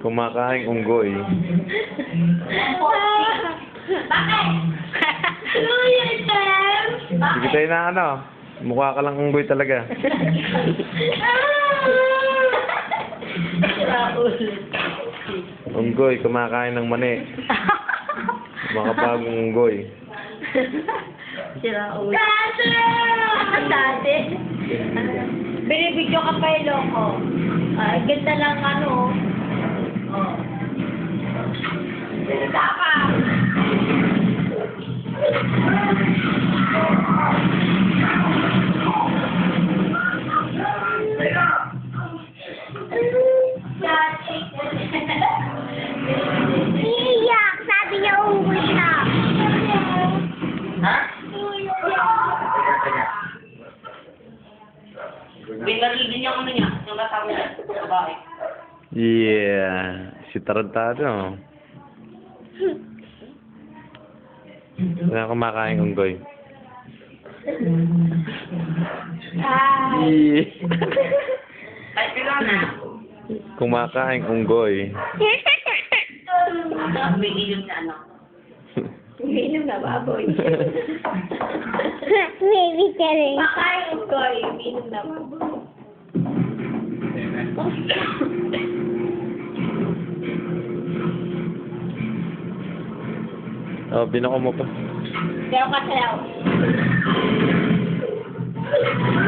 Kumakain unggoy. Ano? Sige tayo na ano. Mukha ka lang unggoy talaga. Unggoy, kumakain ng mani. Makabagong unggoy. Sira ulo. Dati. Binibidyo ka pa yung loko. Ay, ganda lang ano. Oh. Ganda ka. Iiyak! Binaril din yung ano niya, yung kasama niya. Yeah. Si Tarantado. Wala kumakain unggoy. Ay. Yeah. Ay, pero na. Kumakain unggoy. May ilong na ano. Uminom na baboy. Baby Terry. Pakain ko, uminom na. Oh, binako mo pa. Kaya ka sayaw.